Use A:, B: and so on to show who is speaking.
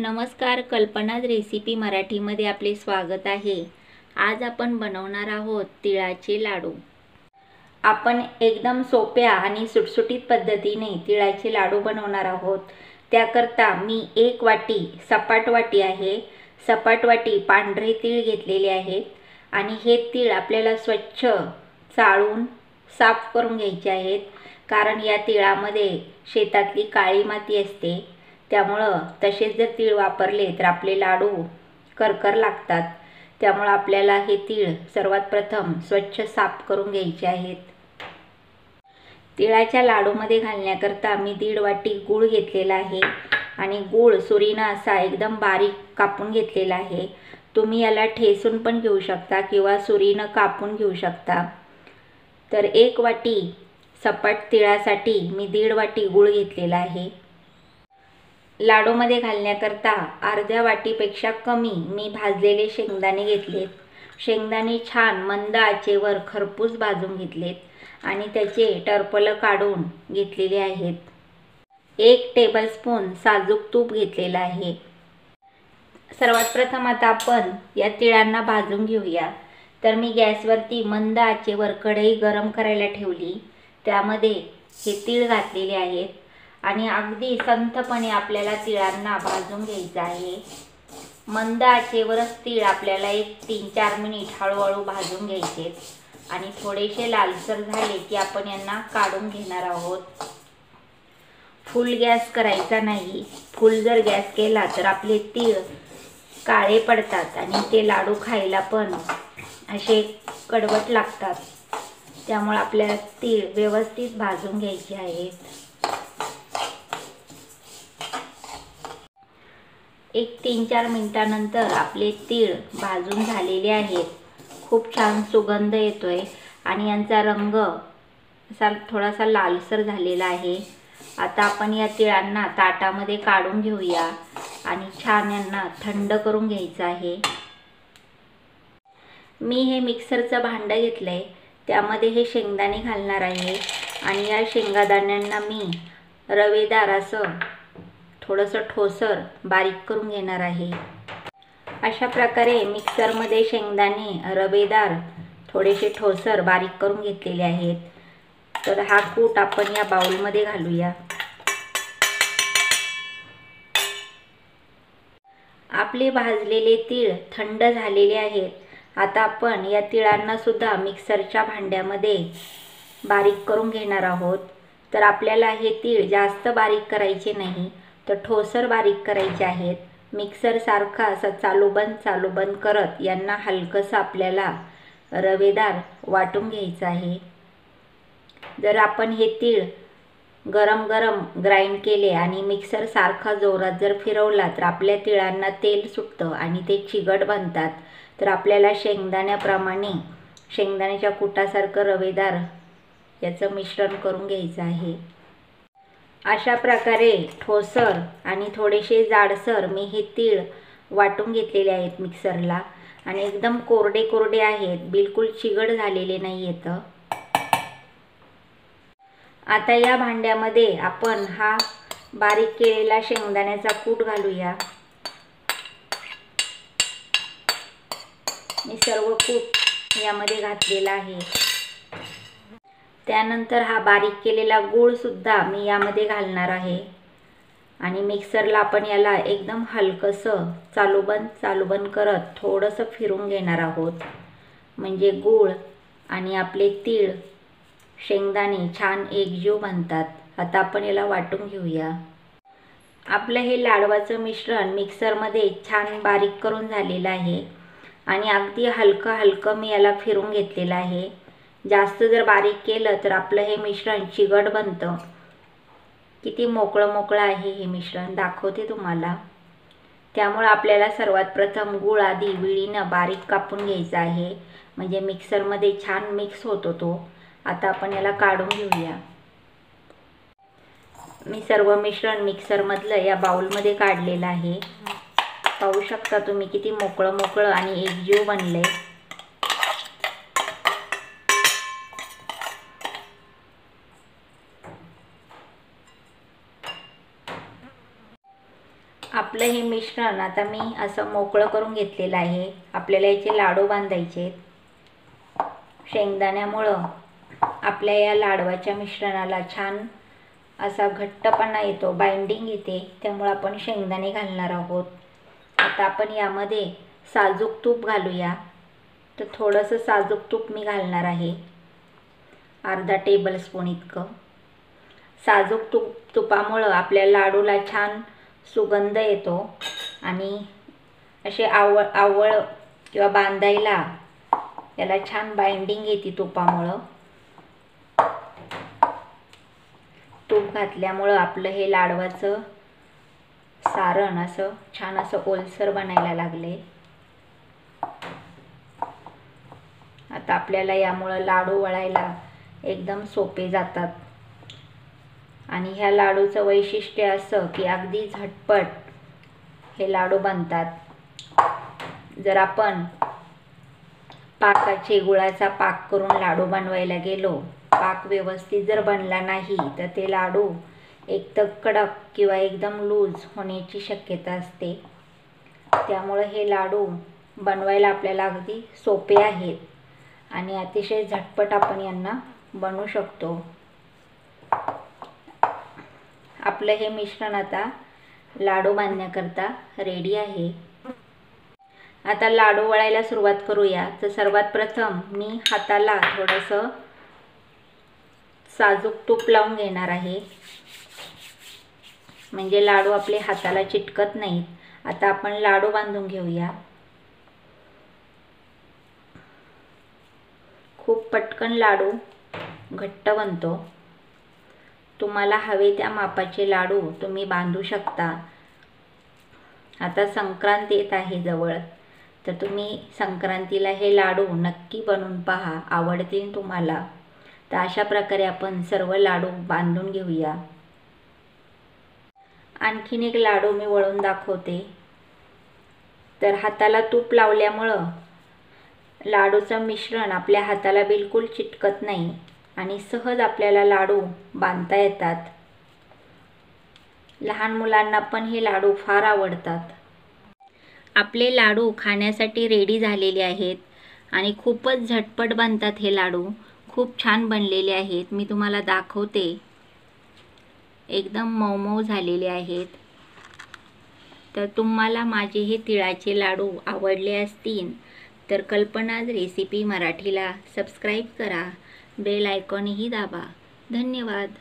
A: नमस्कार कल्पनाज रेसिपी मराठीमध्ये आपले स्वागत आहे. आज आपण बनवणार आहोत तिळाचे लाडू. आपण एकदम सोप्या आणि सुटसुटीत पद्धतीने तिळाचे लाडू बनवणार आहोत. त्याकरता मी एक वाटी सपाट वाटी आहे. सपाट वाटी पांढरे तीळ घेतलेले आहेत आणि हे तीळ आपल्याला स्वच्छ चाळून साफ करून घ्यायचे आहेत. कारण या तिळामध्ये शेतातली काळी माती असते. त्यामुळं तसेच जर तीळ वापरले तर आपले लाडू करकर लागतात. त्यामुळं आपल्याला हे तीळ सर्वात प्रथम स्वच्छ साफ करून घ्यायचे आहेत. तिळाच्या लाडूमध्ये घालण्याकरता मी दीड वाटी गूळ घेतलेला आहे आणि गूळ सुरीनं असा एकदम बारीक कापून घेतलेला आहे. तुम्ही याला ठेसून पण घेऊ शकता किंवा सुरीनं कापून घेऊ शकता. तर एक वाटी सपाट तिळासाठी मी दीड वाटी गूळ घेतलेला आहे. लाडूमध्ये घालण्याकरता अर्ध्या वाटीपेक्षा कमी मी भाजलेले शेंगदाणे घेतलेत शेंगदाणे छान मंद आचेवर खरपूस भाजून घेतलेत आणि त्याचे टरपलं काढून घेतलेले आहेत. एक टेबलस्पून साजूक तूप घेतलेलं आहे. सर्वात प्रथम आता आपण या तिळांना भाजून घेऊया. तर मी गॅसवरती मंद आचेवर कढई गरम करायला ठेवली. त्यामध्ये हे तीळ घातलेले आहेत. आणि अगदी संथपणे आपल्याला तिळांना भाजून घ्यायचं आहे. मंद आचेवरच तीळ आपल्याला एक तीन चार मिनिट हळूहळू भाजून घ्यायचे. आणि थोडेसे लालसर झाले की आपण यांना काढून घेणार आहोत. फुल गॅस करायचा नाही. फुल जर गॅस केला तर आपले तीळ काळे पडतात आणि ते लाडू खायला पण असे कडवट लागतात. त्यामुळे आपल्याला तीळ व्यवस्थित भाजून घ्यायचे आहेत एक तीन चार मिनटानंतर आपले तीळ भाजून झालेले आहेत. खूप छान सुगंध येतो आहे आणि यांचा रंग असा थोडासा लालसर झालेला आहे. आता आपण या तिळांना ताटामध्ये काढून घेऊया आणि छान यांना थंड करून घ्यायचं आहे. मी हे मिक्सरचं भांडं घेतलं आहे त्यामध्ये हे शेंगदाणे घालणार आहे आणि या शेंगादाण्यांना मी रवेदार असं थोडंसं ठोसर बारीक करून घेणार आहे. अशा प्रकारे मिक्सरमध्ये शेंगदाणे रवेदार थोडेसे ठोसर बारीक करून घेतलेले आहेत. तर हा कूट आपण या बाउलमध्ये घालूया. आपले भाजलेले तीळ थंड झालेले आहेत. आता आपण या तिळांना सुद्धा मिक्सरच्या भांड्यामध्ये बारीक करून घेणार आहोत. तर आपल्याला हे तीळ जास्त बारीक करायचे नाही. तर ठोसर बारीक करायचे आहेत. मिक्सरसारखा असा चालूबंद चालूबंद करत यांना हलकंसं आपल्याला रवेदार वाटून घ्यायचं आहे. जर आपण हे तीळ गरम गरम ग्राइंड केले आणि मिक्सरसारखा जोरात जर फिरवला तर आपल्या तिळांना तेल सुटतं आणि ते चिगट बनतात. तर आपल्याला शेंगदाण्याप्रमाणे शेंगदाण्याच्या कुटासारखं रवेदार याचं मिश्रण करून घ्यायचं आहे. अशा प्रकारे ठोसर आणि थोडेसे जाडसर मी हे तीळ वाटून घेतलेले आहेत मिक्सरला. आणि एकदम कोरडे कोरडे आहेत. बिलकुल चिगड झालेले नाही आहेत. आता या भांड्यामध्ये आपण हा बारीक केलेला शेंगदाण्याचा कूट घालूया. मी सर्व कूट यामध्ये घातलेला आहे. त्यानंतर हा बारीक केलेला गूळसुद्धा मी यामध्ये घालणार आहे. आणि मिक्सरला आपण याला एकदम हलकंसं चालूबंद चालूबंद करत थोडंसं फिरून घेणार आहोत. म्हणजे गूळ आणि आपले तीळ शेंगदाणे छान एकजीव बनतात. आता आपण याला वाटून घेऊया. आपलं हे लाडवाचं मिश्रण मिक्सरमध्ये छान बारीक करून झालेलं आहे. आणि अगदी हलकं हलकं मी याला फिरून घेतलेलं आहे. जास्त जर बारीक केलं तर आपलं हे मिश्रण चिगट बनतं. किती मोकळं मोकळं आहे हे मिश्रण दाखवते तुम्हाला. त्यामुळं आपल्याला सर्वात प्रथम गूळ आधी विळीनं बारीक कापून घ्यायचा आहे. म्हणजे मिक्सरमध्ये छान मिक्स होतो तो. आता आपण याला काढून घेऊया. मी सर्व मिश्रण मिक्सरमधलं या बाउलमध्ये काढलेलं आहे. पाहू शकता तुम्ही किती मोकळं मोकळं आणि एकजीव बनलं आपलं हे मिश्रण आता मी असं मोकळं करून घेतलेलं आहे. आपल्याला याचे लाडू बांधायचे आहेत. शेंगदाण्यामुळं आपल्या या लाडवाच्या मिश्रणाला छान असा घट्टपणा येतो बाइंडिंग येते. त्यामुळं आपण शेंगदाणे घालणार आहोत. आता आपण यामध्ये साजूक तूप घालूया. तर थोडंसं साजूक तूप मी घालणार आहे. अर्धा टेबलस्पून इतकं. साजूक तूप तुपामुळं आपल्या लाडूला छान सुगंध येतो आणि असे आवळ आवळ किंवा बांधायला याला छान बाइंडिंग येते तुपामुळं. तूप घातल्यामुळं आपलं हे लाडवाचं सारण असं छान असं ओलसर बनायला लागले. आता आपल्याला यामुळं लाडू वळायला एकदम सोपे जातात. आणि ह्या लाडूचं वैशिष्ट्य असं की अगदी झटपट हे लाडू बनतात. जर आपण पाकाचे गुळाचा पाक करून लाडू बनवायला गेलो पाक व्यवस्थित जर बनला नाही तर ते लाडू एक तर कडक किंवा एकदम लूज होण्याची शक्यता असते. त्यामुळं हे लाडू बनवायला आपल्याला अगदी सोपे आहेत आणि अतिशय झटपट आपण यांना बनवू शकतो. आपलं हे मिश्रण आता लाडू बांधण्याकरता रेडी आहे. आता लाडू वळायला सुरुवात करूया. तर सर्वात प्रथम मी हाताला थोडंसं साजूक तूप लावून घेणार आहे. म्हणजे लाडू आपले हाताला चिटकत नाहीत. आता आपण लाडू बांधून घेऊया. खूप पटकन लाडू घट्ट बनतो. तुम्हाला हवे त्या मापाचे लाडू तुम्ही बांधू शकता. आता संक्रांत येत आहे जवळ. तर तुम्ही संक्रांतीला हे लाडू नक्की बनवून पहा. आवडतील तुम्हाला. तर अशा प्रकारे आपण सर्व लाडू बांधून घेऊया. आणखीन एक लाडू मी वळून दाखवते. तर हाताला तूप लावल्यामुळं लाडूचं मिश्रण आपल्या हाताला बिलकुल चिटकत नाही. आणि सहज आपल्याला लाडू बांधता येतात. लहान मुलांना पण हे लाडू फार आवडतात. आपले लाडू खाण्यासाठी रेडी झालेले आहेत आणि खूपच झटपट बनतात हे लाडू. खूप छान बनलेले आहेत. मी तुम्हाला दाखवते. एकदम मऊ मऊ झालेले आहेत. तर तुम्हाला माझे हे तिळाचे लाडू आवडले असतील तर कल्पनाज रेसिपी मराठीला सबस्क्राईब करा. बेल आयकॉनही दाबा. धन्यवाद.